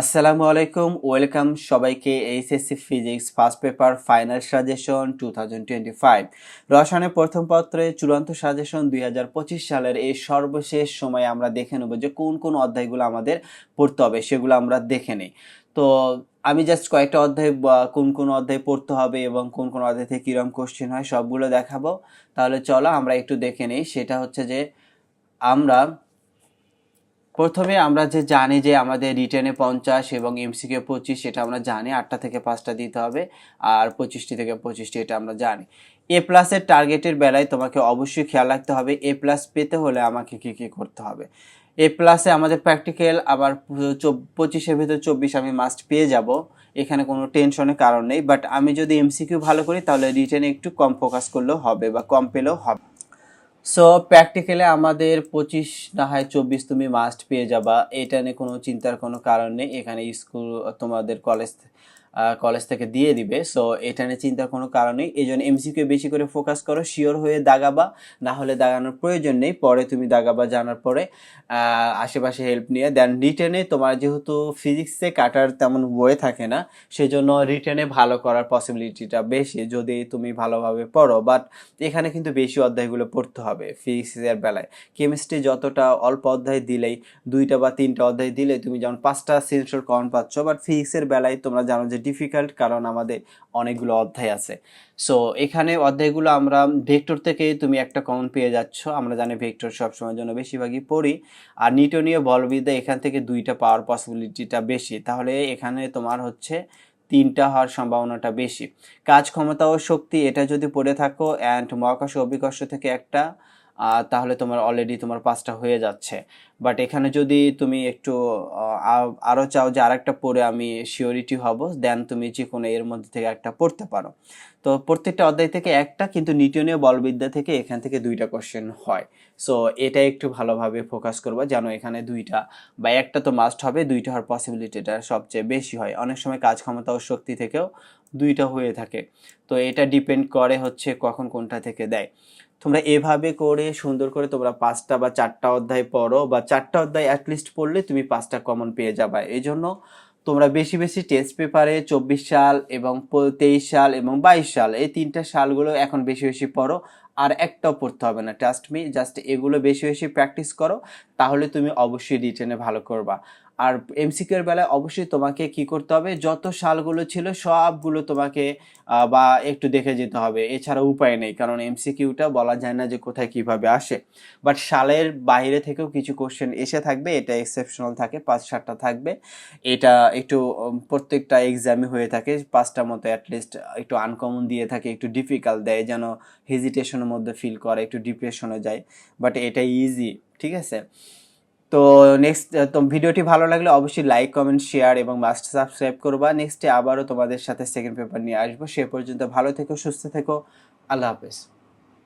আসসালামু আলাইকুম, ওয়েলকাম সবাইকে HSC physics first paper final suggestion two thousand twenty five. রসায়নের প্রথম পত্রে চূড়ান্ত সাজেশন দুই হাজার পঁচিশ সালের এই সর্বশেষ সময়ে আমরা দেখে নেব যে কোন কোন অধ্যায়গুলো আমাদের পড়তে হবে, সেগুলো আমরা দেখে নিই। তো আমি জাস্ট কয়েকটা অধ্যায় কোন কোন অধ্যায় পড়তে হবে এবং কোন কোন অধ্যায় থেকে কীরকম কোশ্চেন হয় সবগুলো দেখাবো। তাহলে চলো আমরা একটু দেখে নিই, সেটা হচ্ছে যে আমরা প্রথমে আমরা যে জানি যে আমাদের রিটেনে পঞ্চাশ এবং এমসিকে পঁচিশ, সেটা আমরা জানি। আটটা থেকে পাঁচটা দিতে হবে আর পঁচিশটি থেকে পঁচিশটি, এটা আমরা জানি। এ প্লাসের টার্গেটের বেলায় তোমাকে অবশ্যই খেয়াল রাখতে হবে। এ প্লাস পেতে হলে আমাকে কী কী করতে হবে? এ প্লাসে আমাদের প্র্যাকটিক্যাল আবার পঁচিশের ভিতর চব্বিশ আমি মাস্ট পেয়ে যাব। এখানে কোনো টেনশনের কারণ নেই। বাট আমি যদি এমসিকিউ ভালো করি, তাহলে রিটেনে একটু কম ফোকাস করলেও হবে বা কম পেলেও হবে। সো প্র্যাকটিক্যালে আমাদের পঁচিশ না হয় চব্বিশ তুমি মাস্ট পেয়ে যাবা। এটা নিয়ে কোনো চিন্তার কোনো কারণ নেই। এখানে স্কুল তোমাদের কলেজ কলেজ থেকে দিয়ে দিবে। সো এটা নিয়ে চিন্তার কোনো কারণ নেই। এই জন্য এমসিকিউ বেশি করে ফোকাস করো। শিওর হয়ে দাগাবা। না হলে দাগানোর প্রয়োজন নেই। পরে তুমি দাগাবা জানার পরে আশেপাশে হেল্প নিয়ে। দেন রিটেনে তোমার যেহেতু ফিজিক্সে কাটার তেমন বয়ে থাকে না সেই জন্য রিটেনে ভালো করার পসিবিলিটিটা বেশি, যদি তুমি ভালোভাবে পড়ো। বাট এখানে কিন্তু বেশি অধ্যায়গুলো পড়তে হবে ফিজিক্সের বেলায়। কেমিস্ট্রি যতটা অল্প অধ্যায় দিলেই, দুইটা বা তিনটা অধ্যায় দিলে তুমি যেমন পাঁচটা সেন্সর কমন পাচ্ছ বাট ফিজিক্সের বেলায় তোমরা জানো যে ডিফিকাল্ট কারণ আমাদের অনেকগুলো অধ্যায় আছে। সো এখানে অধ্যায়গুলো আমরা ভেক্টর থেকে তুমি একটা কমন পেয়ে যাচ্ছ। আমরা জানি ভেক্টর সবসময়ের জন্য বেশিরভাগই পড়ি। আর নিউটনীয় বলবিদ্যা এখান থেকে দুইটা পাওয়ার পসিবিলিটিটা বেশি। তাহলে এখানে তোমার হচ্ছে তিনটা হওয়ার সম্ভাবনাটা বেশি। কাজ ক্ষমতা ও শক্তি, এটা যদি পড়ে থাকো অ্যান্ড মহাকাশ অভিকর্ষ থেকে একটা তাহলে তোমার অলরেডি তোমার পাঁচটা হয়ে যাচ্ছে। বাট এখানে যদি তুমি একটু আরও চাও যে আরেকটা পড়ে আমি শিওরিটি হব দেন তুমি যে কোনো এর মধ্যে থেকে একটা পড়তে পারো। তো প্রত্যেকটা অধ্যায় থেকে একটা কিন্তু নিউটনীয় বলবিদ্যা থেকে এখান থেকে দুইটা কোশ্চেন হয়। সো এটা একটু ভালোভাবে ফোকাস করব যেন এখানে দুইটা বা একটা তো মাস্ট হবে, দুইটা হওয়ার পসিবিলিটিটা সবচেয়ে বেশি হয়। অনেক সময় কাজ ক্ষমতা ও শক্তি থেকেও দুইটা হয়ে থাকে। তো এটা ডিপেন্ড করে হচ্ছে কখন কোনটা থেকে দেয়। তোমরা এভাবে করে সুন্দর করে তোমরা পাঁচটা বা চারটা অধ্যায় পড়ো বা চারটা অধ্যায় অ্যাটলিস্ট পড়লে তুমি পাঁচটা কমন পেয়ে যাবে। এই জন্য তোমরা বেশি বেশি টেস্ট পেপারে চব্বিশ সাল এবং তেইশ সাল এবং বাইশ সাল, এই তিনটা সালগুলো এখন বেশি বেশি পড়ো। আর একটাও পড়তে হবে না ট্রাস্ট মি জাস্ট এগুলো বেশি বেশি প্র্যাকটিস করো, তাহলে তুমি অবশ্যই রিটেনে ভালো করবা। আর এমসিকিউর বেলায় অবশ্যই তোমাকে কি করতে হবে? যত সালগুলো ছিল সবগুলো তোমাকে বা একটু দেখে যেতে হবে। এছাড়া উপায় নেই, কারণ এমসিকিউটা বলা যায় না যে কোথায় কীভাবে আসে। বাট সালের বাইরে থেকেও কিছু কোশ্চেন এসে থাকবে, এটা এক্সেপশনাল থাকে, পাঁচ সাতটা থাকবে। এটা একটু প্রত্যেকটা এক্সামে হয়ে থাকে, পাঁচটা মতো অ্যাটলিস্ট একটু আনকমন দিয়ে থাকে, একটু ডিফিকাল্ট দেয়, যেন হেজিটেশনের মধ্যে ফিল করে, একটু ডিপ্রেশনে যায়। বাট এটা ইজি ঠিক আছে? তো নেক্সট তো ভিডিওটি ভালো লাগলে অবশ্যই লাইক কমেন্ট শেয়ার এবং মাস্ট সাবস্ক্রাইব করবা। নেক্সটে আবারও তোমাদের সাথে সেকেন্ড পেপার নিয়ে আসব। সে পর্যন্ত ভালো থেকো, সুস্থ থেকো। আল্লাহ হাফেজ।